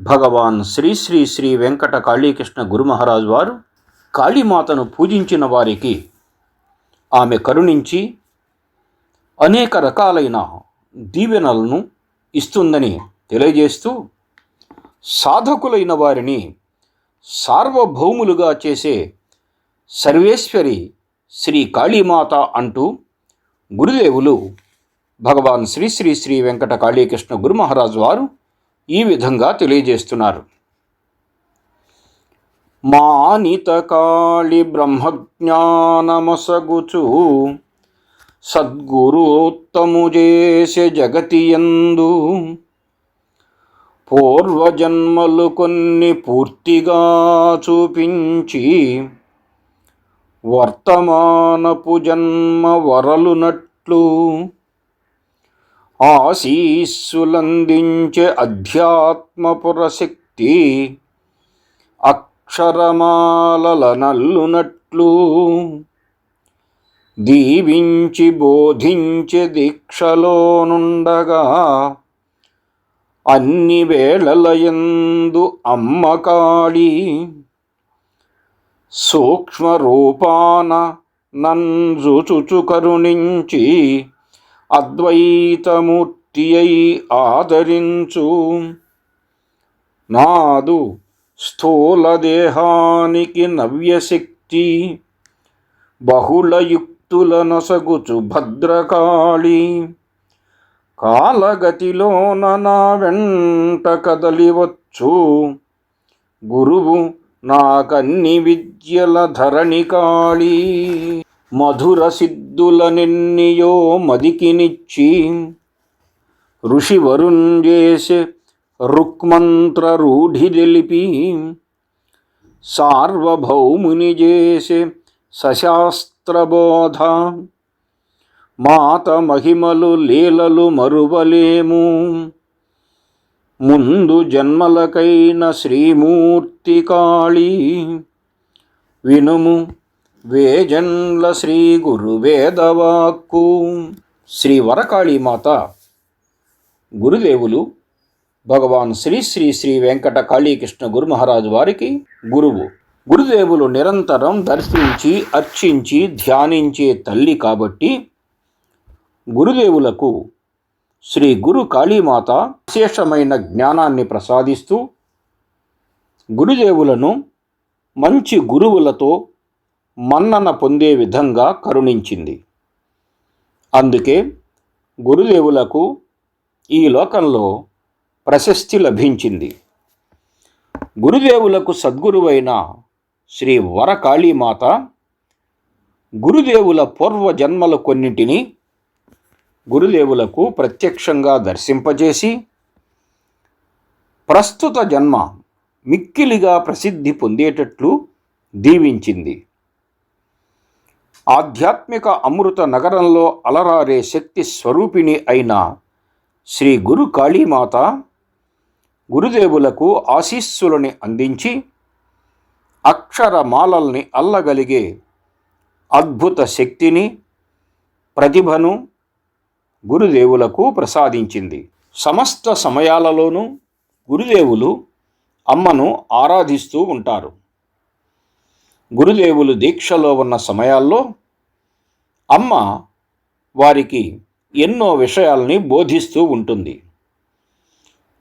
భగవాన్ శ్రీ శ్రీ శ్రీ వెంకట కాళీకృష్ణ గురుమహారాజు వారు కాళీమాతను పూజించిన వారికి ఆమె కరుణించి అనేక రకాలైన దీవెనలను ఇస్తుందని తెలియజేస్తూ సాధకులైన వారిని సార్వభౌములుగా చేసే సర్వేశ్వరి శ్రీ కాళీమాత అంటూ గురుదేవులు భగవాన్ శ్రీ శ్రీ శ్రీ వెంకట కాళీకృష్ణ గురుమహారాజు వారు ఈ విధంగా తెలియజేస్తున్నారు. మానిత కాళి బ్రహ్మజ్ఞానమొసగుచు సద్గురుత్తము చేసే జగతియందు పూర్వజన్మలు కొన్ని పూర్తిగా చూపించి వర్తమానపు జన్మ వరలునట్లు ఆశీస్సులందించే అధ్యాత్మపురశక్తి అక్షరమాలల నల్లునట్లు దీవించి బోధించే దీక్షలోనుండగా అన్ని వేళలయందు అమ్మకాడి సూక్ష్మరూపాన నంజుచుచు కరుణించి అద్వైతమూర్తి అయి ఆదరించు. నాదు స్థూల దేహానికి నవ్యశక్తి బహుళయుక్తుల నసగుచు భద్రకాళి. కాలగతిలోన నా వెంట కదలివచ్చు. గురువు నాకన్ని విద్యల ధరణి కాళీ మధుర సిద్ధుల నిన్నయో మదికినిచ్చి ఋషి వరుణ్యేసే రుక్మంత్ర రూఢి తెలిపి సార్వభౌముని చేసే సశాస్త్రబోధ. మాత మహిమలు లీలలు మరువలేము. ముందు జన్మలకైన శ్రీమూర్తి కాళీ వినుము. వేజన్ల శ్రీ గురు వేదవాక్కు. శ్రీ వరకాళీమాత గురుదేవులు భగవాన్ శ్రీ శ్రీ శ్రీ వెంకట కాళీకృష్ణ గురుమహారాజు వారికి గురువు. గురుదేవులు నిరంతరం దర్శించి అర్చించి ధ్యానించే తల్లి కాబట్టి గురుదేవులకు శ్రీ గురు కాళీమాత విశేషమైన జ్ఞానాన్ని ప్రసాదిస్తూ గురుదేవులను మంచి గురువులతో మన్నన పొందే విధంగా కరుణించింది. అందుకే గురుదేవులకు ఈ లోకంలో ప్రశస్తి లభించింది. గురుదేవులకు సద్గురువైన శ్రీ వరకాళీమాత గురుదేవుల పూర్వ జన్మల కొన్నింటిని గురుదేవులకు ప్రత్యక్షంగా దర్శింపజేసి ప్రస్తుత జన్మ మిక్కిలిగా ప్రసిద్ధి పొందేటట్లు దీవించింది. ఆధ్యాత్మిక అమృత నగరంలో అలరారే శక్తి స్వరూపిణి అయిన శ్రీ గురు కాళీమాత గురుదేవులకు ఆశీస్సులని అందించి అక్షరమాలల్ని అల్లగలిగే అద్భుత శక్తిని ప్రతిభను గురుదేవులకు ప్రసాదించింది. సమస్త సమయాలలోనూ గురుదేవులు అమ్మను ఆరాధిస్తూ ఉంటారు. గురుదేవులు దీక్షలో ఉన్న సమయాల్లో అమ్మ వారికి ఎన్నో విషయాల్ని బోధిస్తూ ఉంటుంది.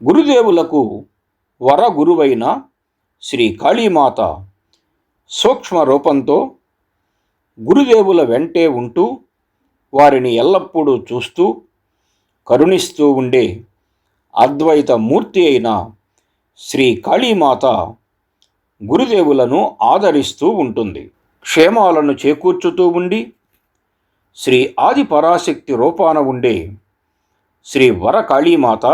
గురుదేవులకు వర గురువైన శ్రీ కాళీమాత సూక్ష్మ రూపంతో గురుదేవుల వెంటే ఉంటూ వారిని ఎల్లప్పుడూ చూస్తూ కరుణిస్తూ ఉండే అద్వైత మూర్తి అయిన శ్రీ కాళీమాత గురుదేవులను ఆదరిస్తూ ఉంటుంది. క్షేమాలను చేకూర్చుతూ ఉండి శ్రీ ఆది పరాశక్తి రూపాన ఉండే శ్రీ వరకాళీమాత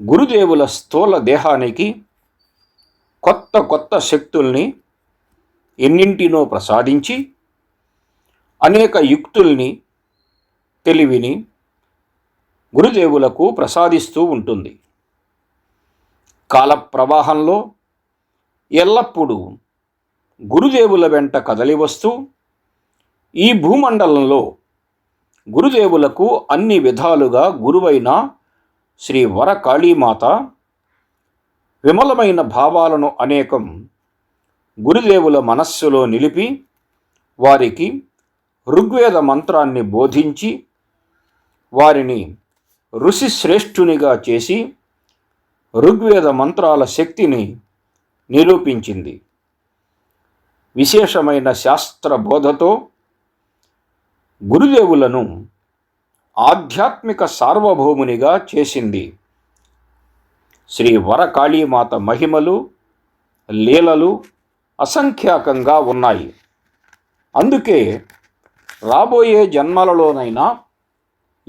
గురుదేవుల స్థూల దేహానికి కొత్త కొత్త శక్తుల్ని ఎన్నింటినో ప్రసాదించి అనేక యుక్తుల్ని తెలివిని గురుదేవులకు ప్రసాదిస్తూ ఉంటుంది. కాల ప్రవాహంలో ఎల్లప్పుడూ గురుదేవుల వెంట కదలి వస్తూ ఈ భూమండలంలో గురుదేవులకు అన్ని విధాలుగా గురువైన శ్రీ వర కాళీమాత విమలమైన భావాలను అనేకం గురుదేవుల మనస్సులో నిలిపి వారికి ఋగ్వేద మంత్రాన్ని బోధించి వారిని ఋషి శ్రేష్ఠునిగా చేసి ఋగ్వేద మంత్రాల శక్తిని నిరూపించింది. విశేషమైన శాస్త్ర బోధతో గురుదేవులను ఆధ్యాత్మిక సార్వభౌమునిగా చేసింది. శ్రీ వరకాళీమాత మహిమలు లీలలు అసంఖ్యాకంగా ఉన్నాయి. అందుకే రాబోయే జన్మలలోనైనా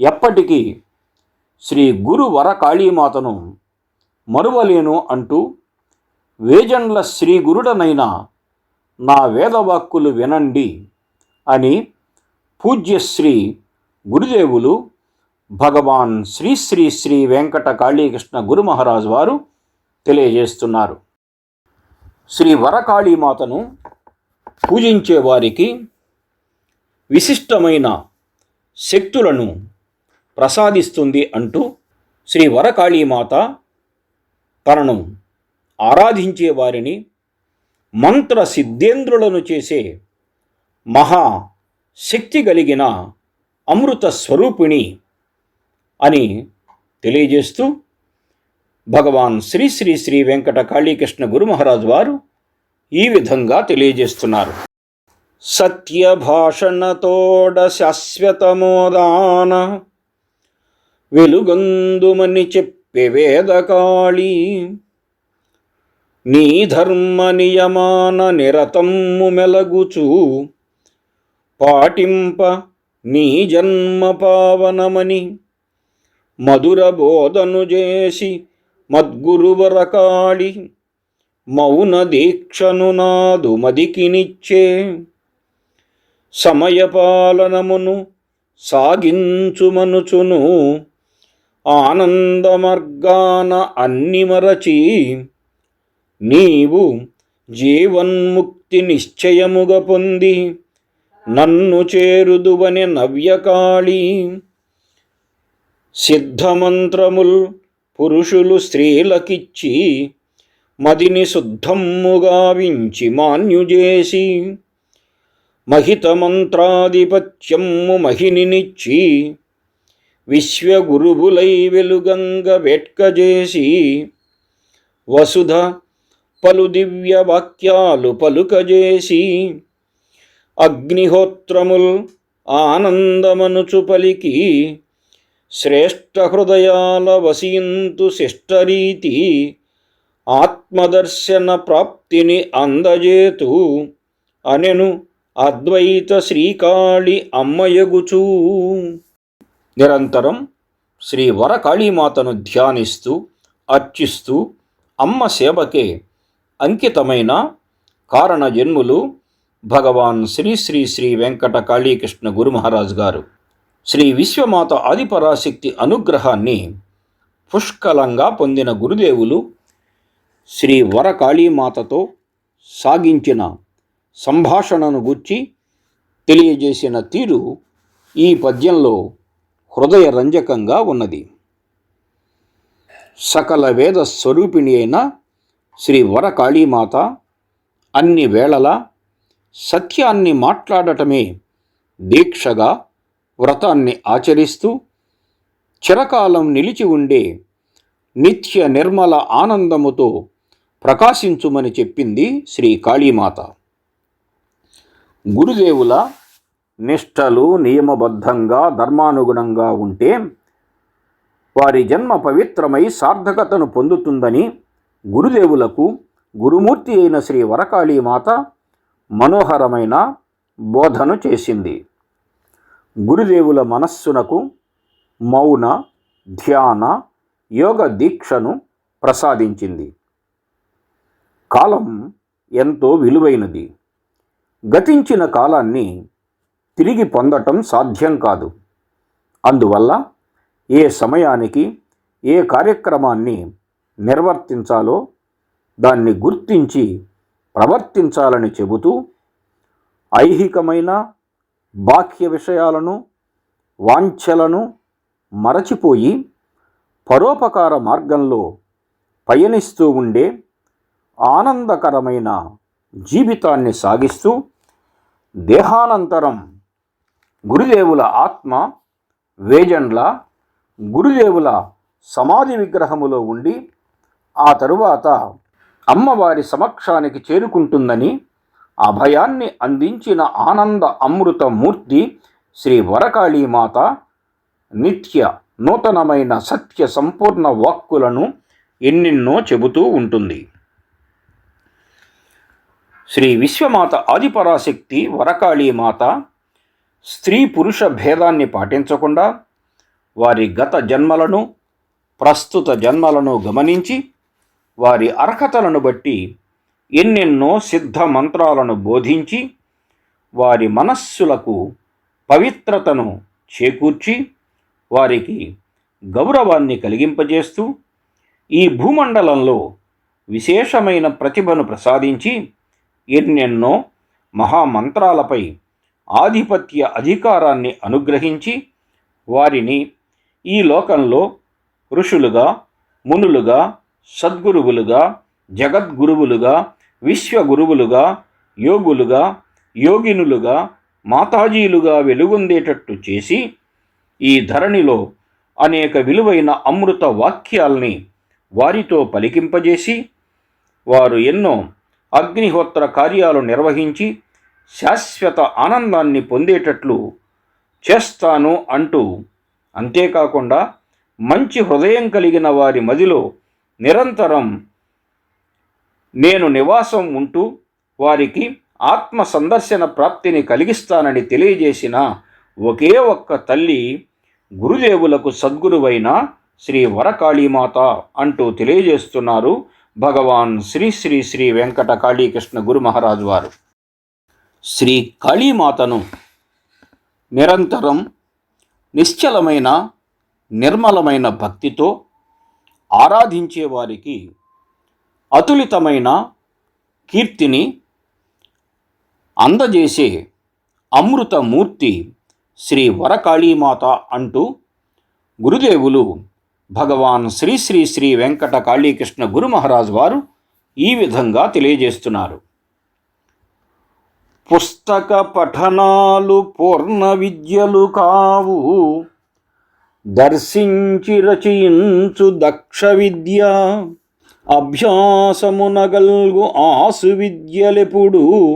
ఎప్పటికీ శ్రీ గురు వరకాళీమాతను మరువలేను అంటూ వేజండ్ల శ్రీ గురుడనైన నా వేదవాక్కులు వినండి అని పూజ్యశ్రీ గురుదేవులు భగవాన్ శ్రీ శ్రీ శ్రీ వెంకట కాళీకృష్ణ గురు మహారాజ్ వారు తెలియజేస్తున్నారు. శ్రీ వరకాళీమాతను పూజించే వారికి విశిష్టమైన శక్తులను ప్రసాదిస్తుంది అంటూ శ్రీ వరకాళీమాత తనను ఆరాధించే వారిని మంత్ర సిద్ధేంద్రులను చేసే మహా శక్తి కలిగిన అమృత స్వరూపిణి అని తెలియజేస్తూ భగవాన్ శ్రీ శ్రీ శ్రీ వెంకట కాళీకృష్ణ గురు మహారాజ్ వారు ఈ విధంగా తెలియజేస్తున్నారు. సత్యభాషణతోడ శాశ్వతమోదాన వెలుగొందుమని చెప్పే వేదకాళి నీ ధర్మ నియమాన నిరతమ్ము మెలగుచూ పాటింప నీ జన్మ పావనమని మధుర బోధను చేసి మద్గురువరకాళి మౌన దీక్షను నాదు మదికినిచ్చే సమయపాలనమును సాగించుమనుచును. ఆనందమర్గాన అన్ని మరచి నీవు జీవన్ముక్తి నిశ్చయముగా పొంది నన్ను చేరుదువని నవ్యకాళి. సిద్ధమంత్రముల్ పురుషులు స్త్రీలకిచ్చి మదిని శుద్ధమ్ముగా వించి మాన్యుజేసి మహితమంత్రాధిపత్యమ్ము మహినినిచ్చి విశ్వగురువులై వెలుగంగ వెట్కజేసి వసుధ పలు దివ్య వాక్యాలు పలుకజేసి అగ్నిహోత్రముల్ ఆనందమనుచు పలికి శ్రేష్ఠ హృదయాల వసీంతు శిష్టరీతి ఆత్మదర్శన ప్రాప్తిని అందజేతు అనెను అద్వైత శ్రీకాళి అమ్మయగుచూ. నిరంతరం శ్రీ వరకాళీమాతను ధ్యానిస్తూ అర్చిస్తూ అమ్మ సేవకే అంకితమైన కారణ జన్ములు భగవాన్ శ్రీ శ్రీ శ్రీ వెంకట కాళీకృష్ణ గురు మహారాజ్ గారు. శ్రీ విశ్వమాత ఆదిపరాశక్తి అనుగ్రహాన్ని పుష్కలంగా పొందిన గురుదేవులు శ్రీ వరకాళీమాతతో సాగించిన సంభాషణను గుర్చి తెలియజేసిన తీరు ఈ పద్యంలో హృదయ రంజకంగా ఉన్నది. సకల వేద స్వరూపిణి అయిన శ్రీ వరకాళీమాత అన్ని వేళలా సత్యాన్ని మాట్లాడటమే దీక్షగా వ్రతాన్ని ఆచరిస్తూ చిరకాలం నిలిచి ఉండే నిత్య నిర్మల ఆనందముతో ప్రకాశించుమని చెప్పింది శ్రీ కాళీమాత. గురుదేవుల నిష్టలు నియమబద్ధంగా ధర్మానుగుణంగా ఉంటే వారి జన్మ పవిత్రమై సార్థకతను పొందుతుందని గురుదేవులకు గురుమూర్తి అయిన శ్రీ వరకాళీమాత మనోహరమైన బోధను చేసింది. గురుదేవుల మనస్సునకు మౌన ధ్యాన యోగ దీక్షను ప్రసాదించింది. కాలం ఎంతో విలువైనది. గతించిన కాలాన్ని తిరిగి పొందటం సాధ్యం కాదు. అందువల్ల ఏ సమయానికి ఏ కార్యక్రమాన్ని నిర్వర్తించాలో దాన్ని గుర్తించి ప్రవర్తించాలని చెబుతూ ఐహికమైన బాహ్య విషయాలను వాంఛలను మరచిపోయి పరోపకార మార్గంలో పయనిస్తూ ఉండే ఆనందకరమైన జీవితాన్ని సాగిస్తూ దేహానంతరం గురుదేవుల ఆత్మ వేజండ్ల గురుదేవుల సమాధి విగ్రహములో ఉండి ఆ తరువాత అమ్మవారి సమక్షానికి చేరుకుంటుందని అభయాన్ని అందించిన ఆనంద అమృత మూర్తి శ్రీ వరకాళీమాత నిత్య నూతనమైన సత్య సంపూర్ణ వాక్కులను ఎన్నెన్నో చెబుతూ ఉంటుంది. శ్రీ విశ్వమాత ఆదిపరాశక్తి వరకాళీమాత స్త్రీ పురుష భేదాన్ని పాటించకుండా వారి గత జన్మలను ప్రస్తుత జన్మలను గమనించి వారి అర్హతలను బట్టి ఎన్నెన్నో సిద్ధ మంత్రాలను బోధించి వారి మనస్సులకు పవిత్రతను చేకూర్చి వారికి గౌరవాన్ని కలిగింపజేస్తూ ఈ భూమండలంలో విశేషమైన ప్రతిభను ప్రసాదించి ఎన్నెన్నో మహామంత్రాలపై ఆధిపత్య అధికారాన్ని అనుగ్రహించి వారిని ఈ లోకంలో ఋషులుగా మునులుగా సద్గురువులుగా జగద్గురువులుగా విశ్వగురువులుగా యోగులుగా యోగినులుగా మాతాజీలుగా వెలుగొందేటట్టు చేసి ఈ ధరణిలో అనేక విలువైన అమృత వాక్యాల్ని వారితో పలికింపజేసి వారు ఎన్నో అగ్నిహోత్ర కార్యాలు నిర్వహించి శాశ్వత ఆనందాన్ని పొందేటట్లు చేస్తాను అంటూ అంతేకాకుండా మంచి హృదయం కలిగిన వారి మదిలో నిరంతరం నేను నివాసం ఉంటూ వారికి ఆత్మ సందర్శన ప్రాప్తిని కలిగిస్తానని తెలియజేసిన ఒకే ఒక్క తల్లి గురుదేవులకు సద్గురువైన శ్రీ వరకాళీమాత అంటూ తెలియజేస్తున్నారు భగవాన్ శ్రీ శ్రీ శ్రీ వెంకట కాళీకృష్ణ గురు మహారాజు వారు. శ్రీ కాళీమాతను నిరంతరం నిశ్చలమైన నిర్మలమైన భక్తితో ఆరాధించే వారికి అతులితమైన కీర్తిని అందజేసే అమృతమూర్తి శ్రీ వరకాళీమాత అంటూ గురుదేవులు భగవాన్ శ్రీ శ్రీ శ్రీ వెంకట కాళీకృష్ణ గురు మహారాజ్ వారు ఈ విధంగా తెలియజేస్తున్నారు. పుస్తక పఠనాలు పూర్ణ విద్యలు కావు. దర్శించి రచయించు దక్ష విద్య. అభ్యాసమునగల్గు ఆసు విద్యలెప్పుడు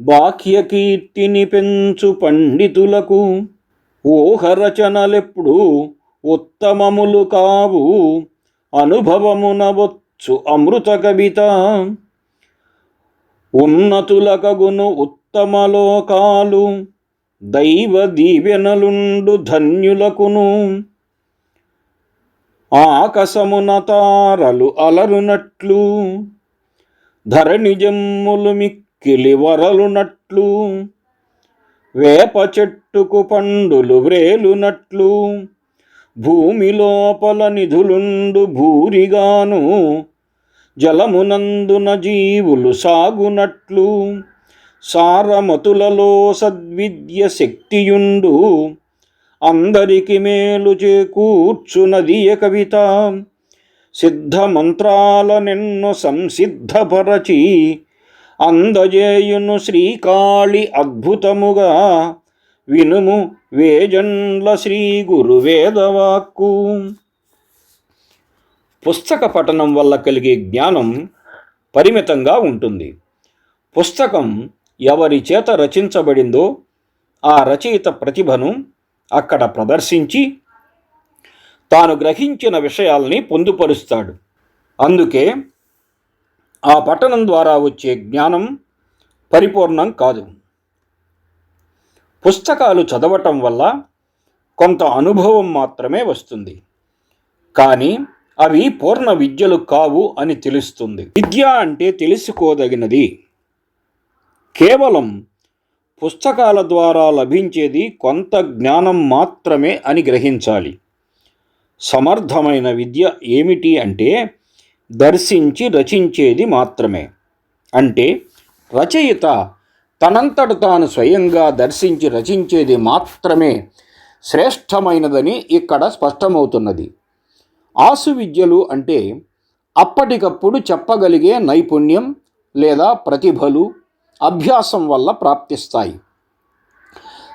బాహ్య కీర్తిని పెంచు పండితులకు ఊహరచనలెప్పుడు ఉత్తమములు కావు. అనుభవమునవచ్చు అమృత కవిత. ఉన్నతులకగును ఉత్తమలోకాలు దైవ దీవెనలుండు ధన్యులకును. ఆకశమున తారలు అలరునట్లు ధరణి జమ్ములు మిక్కిలి వరలునట్లు వేప చెట్టుకు పండులు వ్రేలునట్లు భూమి లోపల నిధులుండు భూరిగాను జలమునందున జీవులు సాగునట్లు సారమతులలో సద్విద్య శక్తియుండు అందరికి మేలు చేకూర్చునది ఏ కవిత. సిద్ధమంత్రాల నిన్ను సంసిద్ధపరచి అందజేయును శ్రీకాళి అద్భుతముగా. వినుము వేజండ్ల శ్రీ గురువేదవాక్కు. పుస్తక పఠనం వల్ల కలిగే జ్ఞానం పరిమితంగా ఉంటుంది. పుస్తకం ఎవరి చేత రచించబడిందో ఆ రచయిత ప్రతిభను అక్కడ ప్రదర్శించి తాను గ్రహించిన విషయాల్ని పొందుపరుస్తాడు. అందుకే ఆ పఠనం ద్వారా వచ్చే జ్ఞానం పరిపూర్ణం కాదు. పుస్తకాలు చదవటం వల్ల కొంత అనుభవం మాత్రమే వస్తుంది. కానీ అవి పూర్ణ విద్యలు కావు అని తెలుస్తుంది. విద్య అంటే తెలుసుకోదగినది. కేవలం పుస్తకాల ద్వారా లభించేది కొంత జ్ఞానం మాత్రమే అని గ్రహించాలి. సమర్థమైన విద్య ఏమిటి అంటే దర్శించి రచించేది మాత్రమే. అంటే రచయిత తనంతట తాను స్వయంగా దర్శించి రచించేది మాత్రమే శ్రేష్టమైనదని ఇక్కడ స్పష్టమవుతున్నది. ఆసు విద్యలు అంటే అప్పటికప్పుడు చెప్పగలిగే నైపుణ్యం లేదా ప్రతిభలు అభ్యాసం వల్ల ప్రాప్తిస్తాయి.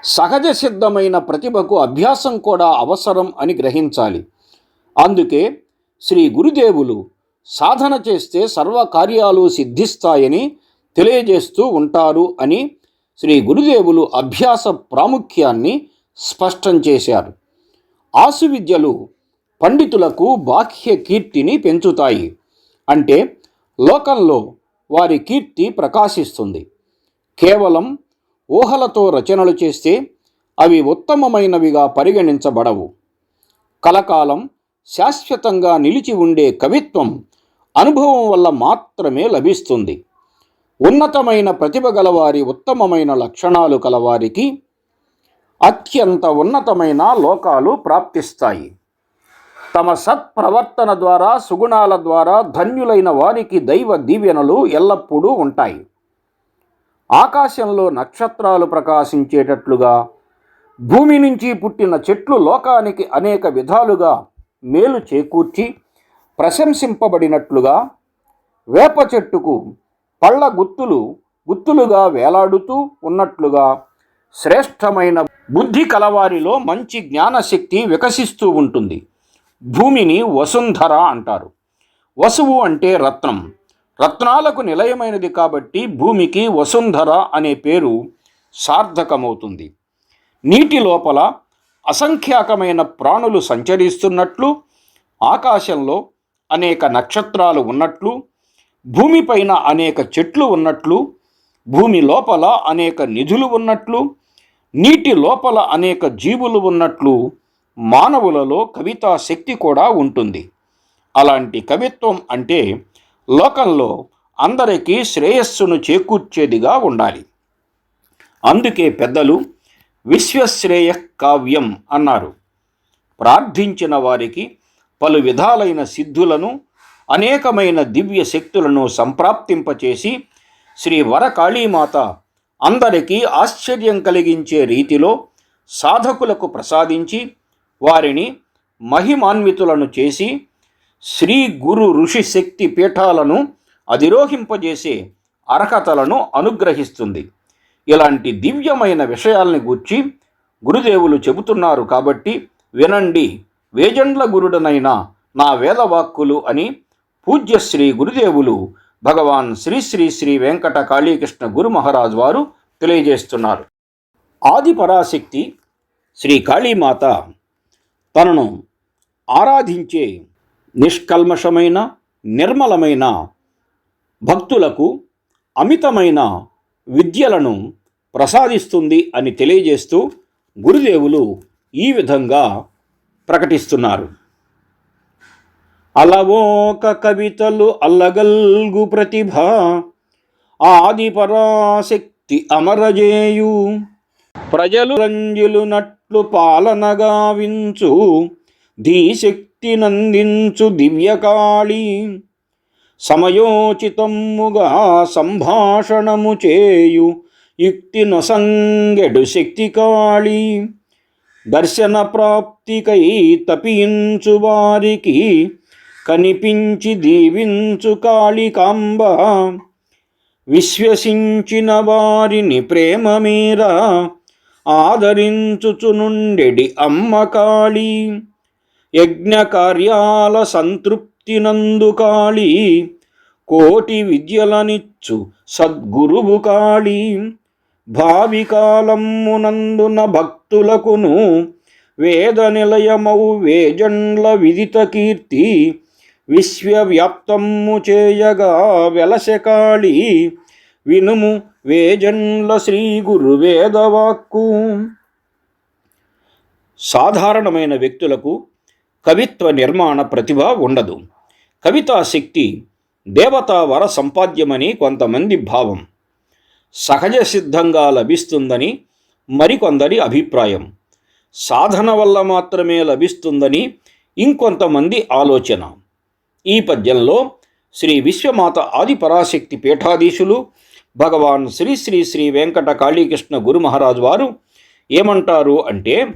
సహజ సిద్ధమైన ప్రతిభకు అభ్యాసం కూడా అవసరం అని గ్రహించాలి. అందుకే శ్రీ గురుదేవులు సాధన చేస్తే సర్వకార్యాలు సిద్ధిస్తాయని తెలియజేస్తూ ఉంటారు అని శ్రీ గురుదేవులు అభ్యాస ప్రాముఖ్యాన్ని స్పష్టం చేశారు. ఆసు విద్యలు పండితులకు బాహ్య కీర్తిని పెంచుతాయి. అంటే లోకంలో వారి కీర్తి ప్రకాశిస్తుంది. కేవలం ఊహలతో రచనలు చేస్తే అవి ఉత్తమమైనవిగా పరిగణించబడవు. కలకాలం శాశ్వతంగా నిలిచి ఉండే కవిత్వం అనుభవం వల్ల మాత్రమే లభిస్తుంది. ఉన్నతమైన ప్రతిభ గలవారి ఉత్తమమైన లక్షణాలు కలవారికి అత్యంత ఉన్నతమైన లోకాలు ప్రాప్తిస్తాయి. తమ సత్ప్రవర్తన ద్వారా సుగుణాల ద్వారా ధన్యులైన వారికి దైవ దీవెనలు ఎల్లప్పుడూ ఉంటాయి. ఆకాశంలో నక్షత్రాలు ప్రకాశించేటట్లుగా భూమి నుంచి పుట్టిన చెట్లు లోకానికి అనేక విధాలుగా మేలు చేకూర్చి ప్రశంసింపబడినట్లుగా వేప చెట్టుకు పళ్ళ గుత్తులు గుత్తులుగా వేలాడుతూ ఉన్నట్లుగా శ్రేష్టమైన బుద్ధి కలవారిలో మంచి జ్ఞానశక్తి వికసిస్తూ ఉంటుంది. భూమిని వసుంధర అంటారు. వసువు అంటే రత్నం. రత్నాలకు నిలయమైనది కాబట్టి భూమికి వసుంధర అనే పేరు సార్థకమవుతుంది. నీటి లోపల అసంఖ్యాకమైన ప్రాణులు సంచరిస్తున్నట్లు ఆకాశంలో అనేక నక్షత్రాలు ఉన్నట్లు భూమిపైన అనేక చెట్లు ఉన్నట్లు భూమి లోపల అనేక నిధులు ఉన్నట్లు నీటి లోపల అనేక జీవులు ఉన్నట్లు మానవులలో కవితా శక్తి కూడా ఉంటుంది. అలాంటి కవిత్వం అంటే లోకంలో అందరికీ శ్రేయస్సును చేకూర్చేదిగా ఉండాలి. అందుకే పెద్దలు విశ్వశ్రేయ కావ్యం అన్నారు. ప్రార్థించిన వారికి పలు విధాలైన సిద్ధులను అనేకమైన దివ్య శక్తులను సంప్రాప్తింపచేసి శ్రీ వరకాళీమాత అందరికీ ఆశ్చర్యం కలిగించే రీతిలో సాధకులకు ప్రసాదించి వారిని మహిమాన్వితులను చేసి శ్రీ గురు ఋషి శక్తి పీఠాలను అధిరోహింపజేసే అర్హతలను అనుగ్రహిస్తుంది. ఇలాంటి దివ్యమైన విషయాల్ని గూర్చి గురుదేవులు చెబుతున్నారు కాబట్టి వినండి. వేజండ్ల గురుడనైన నా వేదవాక్కులు అని పూజ్య శ్రీ గురుదేవులు భగవాన్ శ్రీ శ్రీ శ్రీ వెంకట కాళీకృష్ణ గురు మహారాజ్ వారు తెలియజేస్తున్నారు. ఆది పరాశక్తి శ్రీ కాళీమాత తనను ఆరాధించే నిష్కల్మషమైన నిర్మలమైన భక్తులకు అమితమైన విద్యలను ప్రసాదిస్తుంది అని తెలియజేస్తూ గురుదేవులు ఈ విధంగా ప్రకటిస్తున్నారు. అలవోక కవితలు అల్లగల్గు ప్రతిభ ఆది పరాశక్తి అమరజేయు. ప్రజలు రంజులు నట్లు పాలనగా వించు ధీశక్తి నందించు దివ్యకాళి. సమయోచితముగా సంభాషణము చేయు యుక్తి నొసంగెడు శక్తికాళి. దర్శన ప్రాప్తికై తపించు వారికి కనిపించి దీవించు కాళికాంబ. విశ్వసించిన వారిని ప్రేమ మీర ఆదరించుచునుండెడి అమ్మ కాళీ. యజ్ఞ కార్యాల కాళీ. కోటి విద్యలనిచ్చు సద్గురువు కాళీ. భావి కాలమునందున భక్తులకును వేద నిలయమౌ వేజండ్ల విదిత కీర్తి. విశ్వవ్యాప్తము చేయగా వెలసెకాళి వినుము వేజండ్ల శ్రీ గురు వేదవాక్కు. సాధారణమైన వ్యక్తులకు కవిత్వ నిర్మాణ ప్రతిభ ఉండదు. కవితా శక్తి దేవతా వర సంపాద్యమని కొంతమంది భావం. సహజ సిద్ధంగా లభిస్తుందని మరికొందరి అభిప్రాయం. సాధన వల్ల మాత్రమే లభిస్తుందని ఇంకొంతమంది ఆలోచన. ఈ పద్యంలో శ్రీ విశ్వమాత ఆదిపరాశక్తి పీఠాధీశులు భగవాన్ శ్రీ శ్రీ శ్రీ వెంకట కాళీకృష్ణ గురు మహారాజు వారు ఏమంటారు అంటే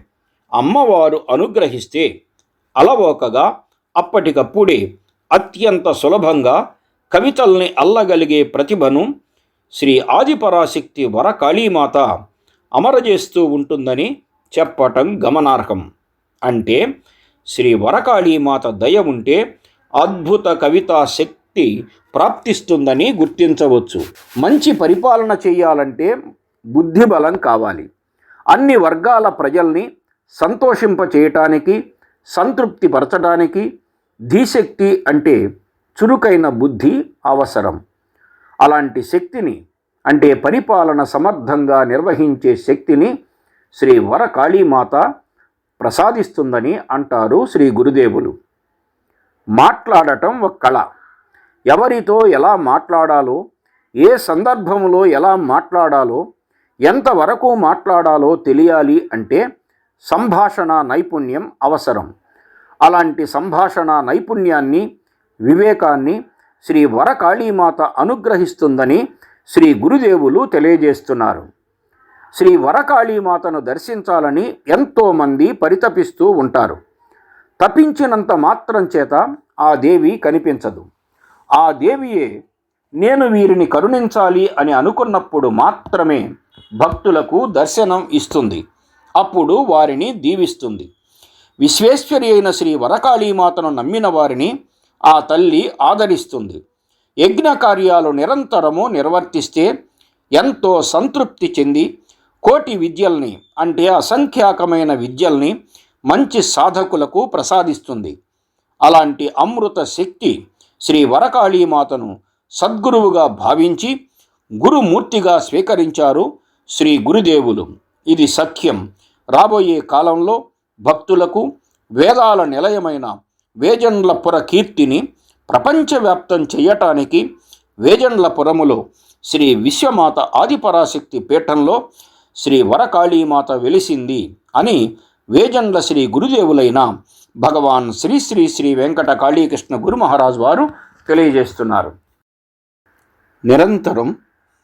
అమ్మవారు అనుగ్రహిస్తే అలవోకగా అప్పటికప్పుడే అత్యంత సులభంగా కవితల్ని అల్లగలిగే ప్రతిభను శ్రీ ఆదిపరాశక్తి వరకాళీమాత అమరజేస్తూ ఉంటుందని చెప్పటం గమనార్హం. అంటే శ్రీ వరకాళీమాత దయ ఉంటే అద్భుత కవితా శక్తి ప్రాప్తిస్తుందని గుర్తించవచ్చు. మంచి పరిపాలన చేయాలంటే బుద్ధి బలం కావాలి. అన్ని వర్గాల ప్రజల్ని సంతోషింపచేయటానికి సంతృప్తిపరచడానికి ధీశక్తి అంటే చురుకైన బుద్ధి అవసరం. అలాంటి శక్తిని అంటే పరిపాలన సమర్థంగా నిర్వహించే శక్తిని శ్రీ వర కాళీమాత ప్రసాదిస్తుందని అంటారు శ్రీ గురుదేవులు. మాట్లాడటం ఒక కళ. ఎవరితో ఎలా మాట్లాడాలో ఏ సందర్భంలో ఎలా మాట్లాడాలో ఎంతవరకు మాట్లాడాలో తెలియాలి అంటే సంభాషణ నైపుణ్యం అవసరం. అలాంటి సంభాషణ నైపుణ్యాన్ని వివేకాన్ని శ్రీ వరకాళీమాత అనుగ్రహిస్తుందని శ్రీ గురుదేవులు తెలియజేస్తున్నారు. శ్రీ వరకాళీమాతను దర్శించాలని ఎంతోమంది పరితపిస్తూ ఉంటారు. తపించినంత మాత్రం చేత ఆ దేవి కనిపించదు. ఆ దేవియే నేను వీరిని కరుణించాలి అని అనుకున్నప్పుడు మాత్రమే భక్తులకు దర్శనం ఇస్తుంది. అప్పుడు వారిని దీవిస్తుంది. విశ్వేశ్వరి అయిన శ్రీ వరకాళీమాతను నమ్మిన వారిని ఆ తల్లి ఆదరిస్తుంది. యజ్ఞ కార్యాలు నిరంతరము నిర్వర్తిస్తే ఎంతో సంతృప్తి చెంది కోటి విద్యల్ని అంటే అసంఖ్యాకమైన విద్యల్ని మంచి సాధకులకు ప్రసాదిస్తుంది. అలాంటి అమృత శక్తి శ్రీ వరకాళీమాతను సద్గురువుగా భావించి గురుమూర్తిగా స్వీకరించారు శ్రీ గురుదేవులు. ఇది సత్యం రాబోయే కాలంలో భక్తులకు వేదాల నిలయమైన వేజండ్లపుర కీర్తిని ప్రపంచవ్యాప్తం చేయటానికి వేజండ్లపురములో శ్రీ విశ్వమాత ఆదిపరాశక్తి పీఠంలో శ్రీ వరకాళీమాత వెలిసింది అని వేజండ్ల శ్రీ గురుదేవులైన భగవాన్ శ్రీ శ్రీ శ్రీ వెంకట కాళీకృష్ణ గురు మహారాజ్ వారు తెలియజేస్తున్నారు. నిరంతరం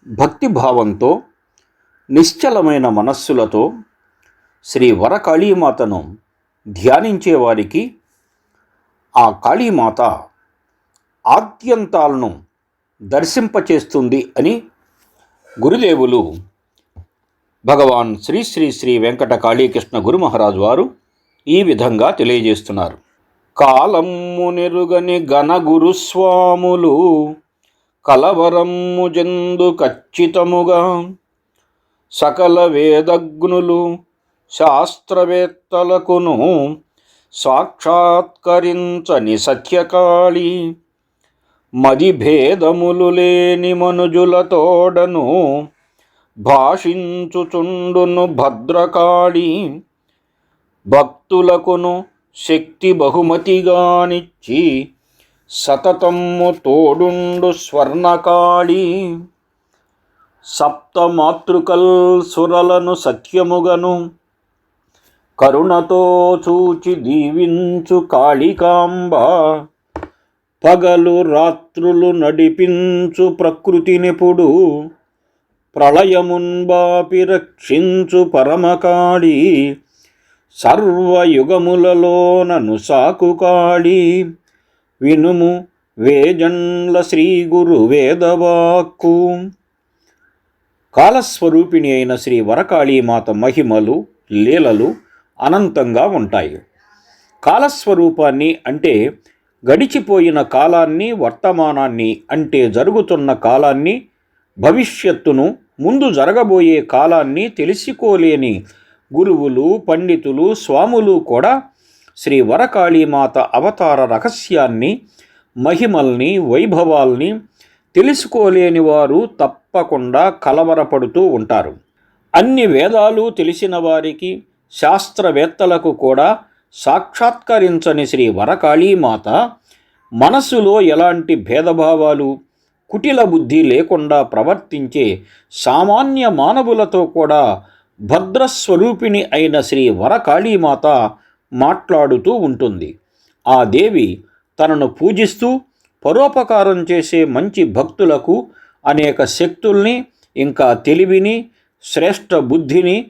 భక్తిభావంతో నిశ్చలమైన మనస్సులతో శ్రీ వరకాళీమాతను ధ్యానించే వారికి ఆ కాళీమాత ఆద్యంతాలను దర్శింపచేస్తుంది అని గురుదేవులు భగవాన్ శ్రీ శ్రీ శ్రీ వెంకట కాళీకృష్ణ గురు మహారాజు వారు ఈ విధంగా తెలియజేస్తున్నారు. కాలమ్ము నెరుగని గణ గురుస్వాములు కలవరమ్ము జందు ఖచ్చితముగా సకల వేదగ్నులు శాస్త్రవేత్తలకును సాక్షాత్కరించని సత్యకాళి మది భేదములు లేని మనుజులతోడను భాషించుచుండును భద్రకాళి భక్తులకును శక్తి బహుమతిగానిచ్చి సతతమ్ము తోడుండు స్వర్ణకాళి. సప్తమాతృకల్ సురలను సత్యముగను కరుణతో చూచి దీవించు కాళికాంబ. పగలు రాత్రులు నడిపించు ప్రకృతినిపుడు ప్రళయమున్బాపి రక్షించు పరమకాళి. సర్వయుగములలోనను సాకు కాళి. వినుము వేజండ్ల శ్రీ గురు వేదవాక్కు. కాలస్వరూపిణి అయిన శ్రీ వరకాళీమాత మహిమలు లీలలు అనంతంగా ఉంటాయి. కాలస్వరూపాన్ని అంటే గడిచిపోయిన కాలాన్ని వర్తమానాన్ని అంటే జరుగుతున్న కాలాన్ని భవిష్యత్తును ముందు జరగబోయే కాలాన్ని తెలుసుకోలేని గురువులు పండితులు స్వాములు కూడా శ్రీ వరకాళీమాత అవతార రహస్యాన్ని మహిమల్ని వైభవాల్ని తెలుసుకోలేని వారు తప్పకుండా కలవరపడుతూ ఉంటారు. అన్ని వేదాలు తెలిసిన వారికి శాస్త్రవేత్తలకు కూడా సాక్షాత్కరించని శ్రీ వరకాళీమాత మనస్సులో ఎలాంటి భేదభావాలు కుటిల బుద్ధి లేకుండా ప్రవర్తించే సామాన్య మానవులతో కూడా భద్రస్వరూపిణి అయిన శ్రీ వరకాళీమాత మాట్లాడుతూ ఉంటుంది. ఆ దేవి తనను పూజిస్తూ పరోపకారం చేసే మంచి భక్తులకు అనేక శక్తుల్ని ఇంకా తెలివిని శ్రేష్ఠ బుద్ధిని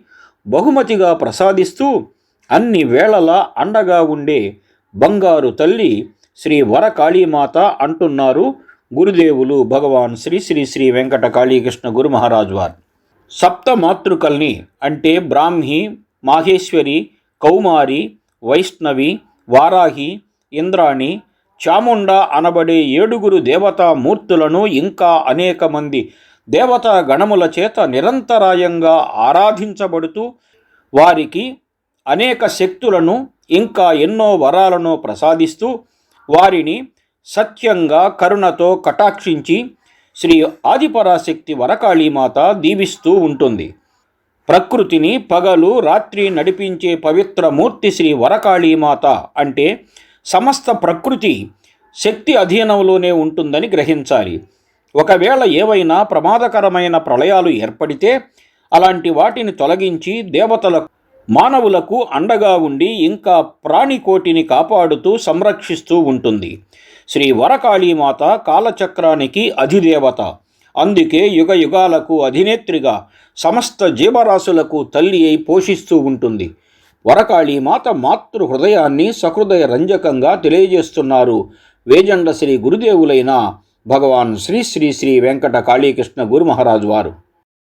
బహుమతిగా ప్రసాదిస్తూ అన్ని వేళలా అండగా ఉండే బంగారు తల్లి శ్రీ వరకాళీమాత అంటున్నారు. గురుదేవులు భగవాన్ శ్రీ శ్రీ శ్రీ వెంకట కాళీకృష్ణ గురు మహారాజు వారు. సప్త మాతృకల్ని అంటే బ్రాహ్మి మాహేశ్వరి కౌమారి వైష్ణవి వారాహి ఇంద్రాణి చాముండ అనబడే ఏడుగురు దేవతా మూర్తులను ఇంకా అనేక మంది దేవతా గణముల చేత నిరంతరాయంగా ఆరాధించబడుతూ వారికి అనేక శక్తులను ఇంకా ఎన్నో వరాలను ప్రసాదిస్తూ వారిని సత్యంగా కరుణతో కటాక్షించి శ్రీ ఆదిపరాశక్తి వరకాళీమాత దీవిస్తూ ఉంటుంది. ప్రకృతిని పగలు రాత్రి నడిపించే పవిత్ర మూర్తి శ్రీ వరకాళీమాత అంటే సమస్త ప్రకృతి శక్తి అధీనంలోనే ఉంటుందని గ్రహించాలి. ఒకవేళ ఏవైనా ప్రమాదకరమైన ప్రళయాలు ఏర్పడితే అలాంటి వాటిని తొలగించి దేవతలకు మానవులకు అండగా ఉండి ఇంకా ప్రాణికోటిని కాపాడుతూ సంరక్షిస్తూ ఉంటుంది. శ్రీ వరకాళీమాత కాలచక్రానికి అధిదేవత. అందుకే యుగ యుగాలకు అధినేత్రిగా సమస్త జీవరాశులకు తల్లి అయి పోషిస్తూ ఉంటుంది. వరకాళీమాత మాతృ హృదయాన్ని సహృదయ రంజకంగా తెలియజేస్తున్నారు. వేజండ శ్రీ గురుదేవులైన భగవాన్ శ్రీ శ్రీ శ్రీ వెంకట కాళీకృష్ణ గురు మహారాజు వారు.